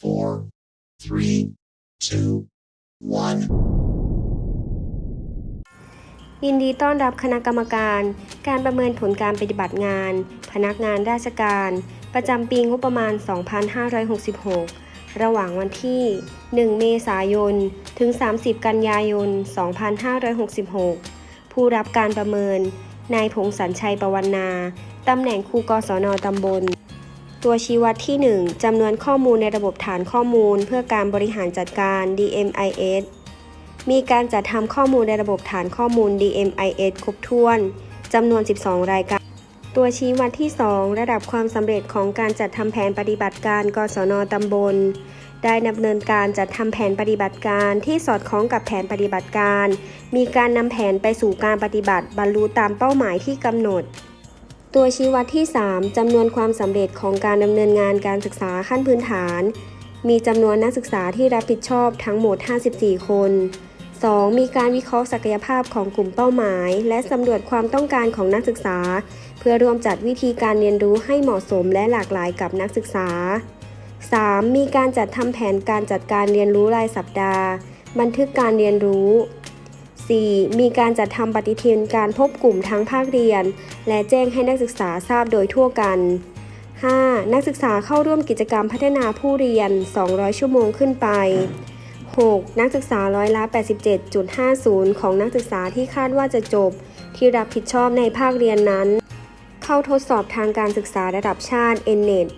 four, three, two, one. ยินดีต้อนรับคณะกรรมการ การประเมินผลการปฏิบัติงาน พนักงานราชการ ประจำปีงบประมาณ 2566 ระหว่างวันที่ 1 เมษายน ถึง 30 กันยายน 2566 ผู้รับการประเมิน นายพงสันชัยประวันนา ตำแหน่งครูกศนตำบล ตัวชี้วัดที่ 1จำนวนข้อมูลในระบบฐานข้อมูล เพื่อการบริหารจัดการ DMIS มีการจัดทำข้อมูลในระบบฐานข้อมูล DMIS ครบถ้วนจำนวน 12 รายการ ตัวชี้วัดที่ 2 ระดับความสำเร็จของการจัดทำแผนปฏิบัติการกศนตำบล ได้ดำเนินการจัดทำแผนปฏิบัติการที่สอดคล้องกับแผนปฏิบัติการ มีการนำแผนไปสู่การปฏิบัติบรรลุตามเป้าหมายที่กำหนด ตัวชี้วัดที่ 3จำนวนความสำเร็จของการดำเนินงานการศึกษาขั้นพื้นฐาน มีจำนวนนักศึกษาที่รับผิดชอบทั้งหมด 54 คน 2. มีการวิเคราะห์ศักยภาพของกลุ่มเป้าหมาย และสำรวจความต้องการของนักศึกษา เพื่อร่วมจัดวิธีการเรียนรู้ให้เหมาะสมและหลากหลายกับนักศึกษา 3. มีการจัดทำแผนการจัดการเรียนรู้รายสัปดาห์ บันทึกการเรียนรู้ 4. มีการจัดทำปฏิทินการพบกลุ่มทั้งภาคเรียน และแจ้งให้นักศึกษาทราบโดยทั่วกัน 5. นักศึกษาเข้าร่วมกิจกรรมพัฒนาผู้เรียน 200 ชั่วโมงขึ้นไป 6. นักศึกษาร้อยละ 87.50 ของนักศึกษาที่คาดว่าจะจบ ที่รับผิดชอบในภาคเรียนนั้น เข้าทดสอบทางการศึกษาระดับชาติ NNET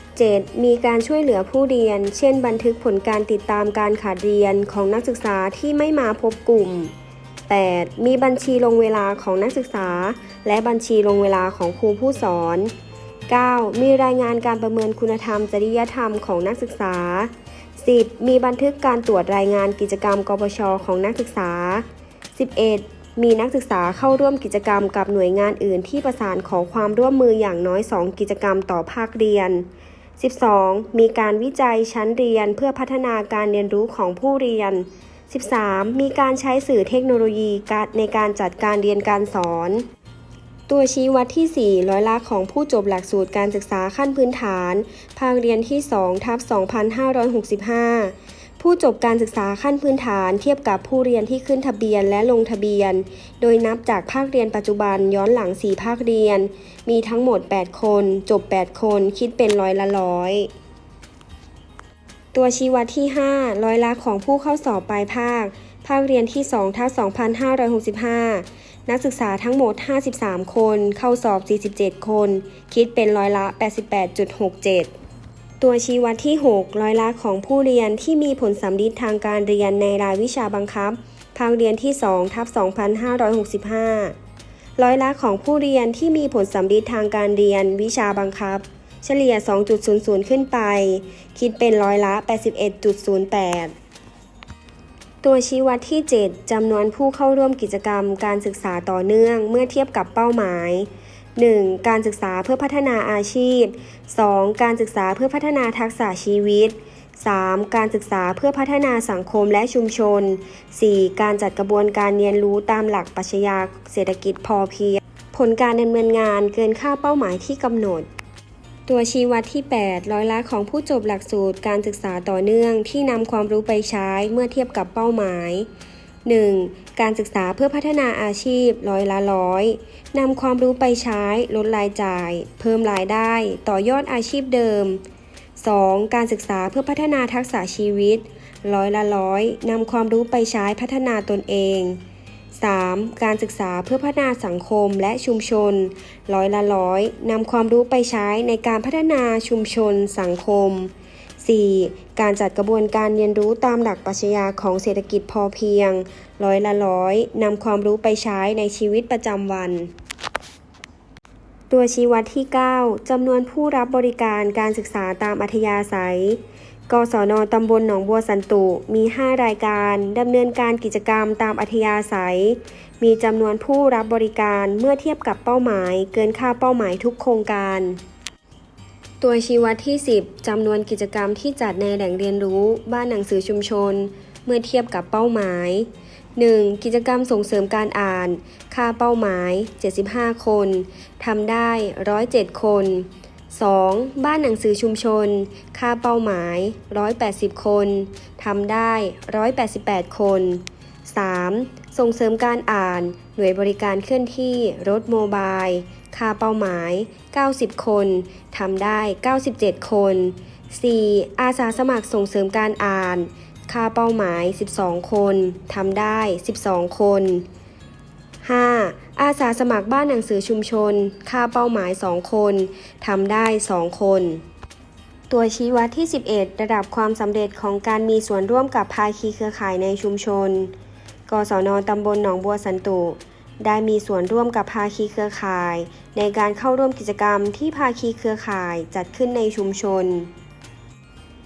7. มีการช่วยเหลือผู้เรียน เช่น บันทึกผลการติดตามการขาดเรียนของนักศึกษาที่ไม่มาพบกลุ่ม 8. มีบัญชีลงเวลาของนักศึกษา และบัญชีลงเวลาของครูผู้สอน 9. มีรายงานการประเมินคุณธรรม จริยธรรมของนักศึกษา 10. มีบันทึกการตรวจรายงานกิจกรรมกปชของนักศึกษา 11. มีนักศึกษาเข้าร่วมกิจกรรมกับหน่วยงานอื่นที่ประสานขอความร่วมมืออย่างน้อย 2 กิจกรรมต่อภาคเรียน 12. มีการวิจัยชั้นเรียนเพื่อพัฒนาการเรียนรู้ของผู้เรียน 13. มีการใช้สื่อเทคโนโลยีในการจัดการเรียนการสอน ตัวชี้วัดที่ 4 ร้อยละของผู้จบหลักสูตรการศึกษาขั้นพื้นฐาน ภาคเรียนที่2ทับ2565 ผู้จบการศึกษาขั้นพื้นฐานเทียบกับผู้เรียนที่ขึ้นทะเบียนและลงทะเบียน โดยนับจากภาคเรียนปัจจุบันย้อนหลัง 4 ภาคเรียน มีทั้งหมด 8 คน จบ 8 คน คิดเป็นร้อยละร้อย ตัวชี้วัดที่ 5 ร้อยละของผู้เข้าสอบปลายภาค ภาคเรียนที่2ทับ2565 นักศึกษาทั้งหมด 53 คน เข้าสอบ 47 คน คิดเป็นร้อยละ 88.67 ตัวชี้วัดที่ 6 ร้อยละของผู้เรียนที่มีผลสำลิดทางการเรียนในรายวิชาบังคับ ภาคเรียนที่2ทับ2565 ร้อยละของผู้เรียนที่มีผลสำลิดทางการเรียนวิชาบังคับ เฉลี่ย 2.00 ขึ้นไป คิดเป็นร้อยละ 81.08ตัวชี้วัดที่ 7 จำนวนผู้เข้าร่วมกิจกรรมการศึกษาต่อเนื่องเมื่อเทียบกับเป้าหมาย 1. การศึกษาเพื่อพัฒนาอาชีพ 2. การศึกษาเพื่อพัฒนาทักษะชีวิต 3. การศึกษาเพื่อพัฒนาสังคมและชุมชน 4. การจัดกระบวนการเรียนรู้ตามหลักปรัชญาเศรษฐกิจพอเพียง ผลการดำเนินงานเกินค่าเป้าหมายที่กำหนด ตัวชี้วัดที่ 8 ร้อยละของผู้จบหลักสูตรการศึกษาต่อเนื่องที่นำความรู้ไปใช้เมื่อเทียบกับเป้าหมาย 1. การศึกษาเพื่อพัฒนาอาชีพร้อยละร้อยนำความรู้ไปใช้ลดรายจ่าย เพิ่มรายได้ ต่อยอดอาชีพเดิม 2. การศึกษาเพื่อพัฒนาทักษะชีวิตร้อยละร้อยนำความรู้ไปใช้พัฒนาตนเอง 3. การศึกษาเพื่อพัฒนาสังคมและชุมชน ร้อยละร้อยนำความรู้ไปใช้ในการพัฒนาชุมชนสังคม 4. การจัดกระบวนการเรียนรู้ตามหลักปรัชญาของเศรษฐกิจพอเพียง ร้อยละร้อยนำความรู้ไปใช้ในชีวิตประจำวัน ตัวชี้วัดที่ 9จำนวนผู้รับบริการการศึกษาตามอัธยาศัย กศนตำบลหนองบัวสันตุมี 5 รายการดำเนินการกิจกรรมตามอัธยาศัย มีจำนวนผู้รับบริการเมื่อเทียบกับเป้าหมาย เกินค่าเป้าหมายทุกโครงการ ตัวชี้วัดที่ 10จำนวนกิจกรรมที่จัดในแหล่งเรียนรู้ บ้านหนังสือชุมชน เมื่อเทียบกับเป้าหมาย 1. กิจกรรมส่งเสริมการอ่าน ค่าเป้าหมาย 75 คนทำได้ 107 คน 2. บ้านหนังสือชุมชน ค่าเป้าหมาย 180 คนทำได้ 188 คน 3. ส่งเสริมการอ่าน หน่วยบริการเคลื่อนที่ รถโมบาย ค่าเป้าหมาย 90 คนทำได้ 97 คน 4. อาสาสมัครส่งเสริมการอ่าน ค่าเป้าหมาย 12 คนทำได้ 12 คน 5. อาสาสมัครบ้านหนังสือชุมชน ค่าเป้าหมาย 2 คนทำได้ 2 คน ตัวชี้วัดที่ 11 ระดับความสำเร็จของการมีส่วนร่วมกับภาคีเครือข่ายในชุมชน กศนตำบลหนองบัวสันตุ ได้มีส่วนร่วมกับภาคีเครือข่าย ในการเข้าร่วมกิจกรรมที่ภาคีเครือข่ายจัดขึ้นในชุมชน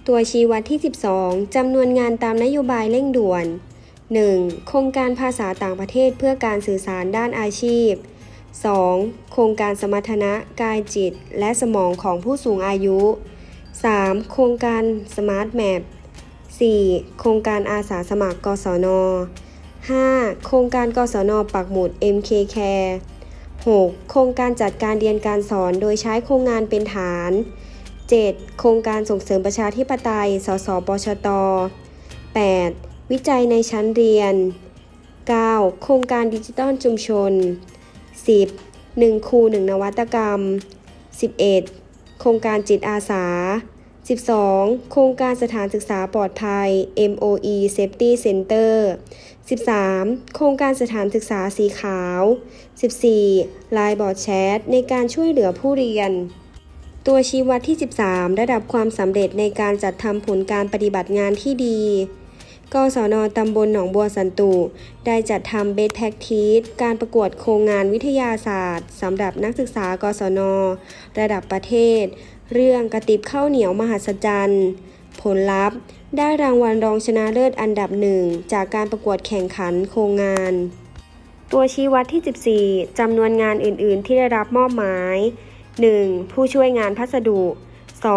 ตัวชี้วัดที่ 12จำนวนงานตามนโยบายเร่งด่วน 1. โครงการภาษาต่างประเทศเพื่อการสื่อสารด้านอาชีพ 2. โครงการสมรรถนะกายจิต และสมองของผู้สูงอายุ 3. โครงการ Smart Map 4. โครงการอาสาสมัครกศน 5. โครงการกศนปักหมุด MK Care 6. โครงการจัดการเรียนการสอนโดยใช้โครงงานเป็นฐาน 7. โครงการส่งเสริมประชาธิปไตย สสปชต 8. วิจัยในชั้นเรียน 9. โครงการดิจิตอลชุมชน 10. 1ครู1นวัตกรรม 11. โครงการจิตอาสา 12. โครงการสถานศึกษาปลอดภัย MOE Safety Center 13. โครงการสถานศึกษาสีขาว 14. ไลน์บอร์ดแชทในการช่วยเหลือผู้เรียน ตัวชี้วัดที่ 13 ระดับความสำเร็จในการจัดทำผลการปฏิบัติงานที่ดี กศนตำบลหนองบัวสันตุได้จัดทำเบสแพ็กทีสการประกวดโครงงานวิทยาศาสตร์สำหรับนักศึกษากศน ระดับประเทศ เรื่องกระติบข้าวเหนียวมหัศจรรย์ ผลลัพธ์ ได้รางวัลรองชนะเลิศอันดับหนึ่งจากการประกวดแข่งขันโครงงาน ตัวชี้วัดที่ 14 จำนวนงานอื่น ๆ ที่ได้รับมอบหมาย 1. ผู้ช่วยงานพัสดุ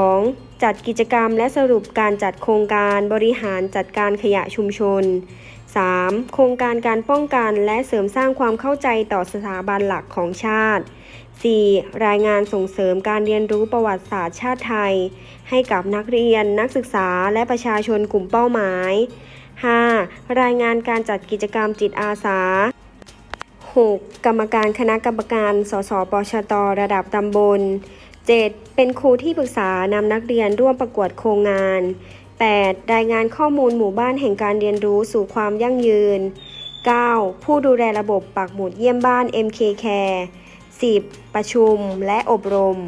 2. จัดกิจกรรมและสรุปการจัดโครงการบริหารจัดการขยะชุมชน 3. โครงการการป้องกันและเสริมสร้างความเข้าใจต่อสถาบันหลักของชาติ 4. รายงานส่งเสริมการเรียนรู้ประวัติศาสตร์ชาติไทย ให้กับนักเรียนนักศึกษาและประชาชนกลุ่มเป้าหมาย 5. รายงานการจัดกิจกรรมจิตอาสา 6. กรรมการคณะกรรมการ สสปชต ระดับตำบล 7. เป็นครูที่ปรึกษานำนักเรียนร่วมประกวดโครงงาน 8. รายงานข้อมูลหมู่บ้านแห่งการเรียนรู้สู่ความยั่งยืน 9. ผู้ดูแลระบบปักหมุดเยี่ยมบ้าน MK Care 10. ประชุมและอบรม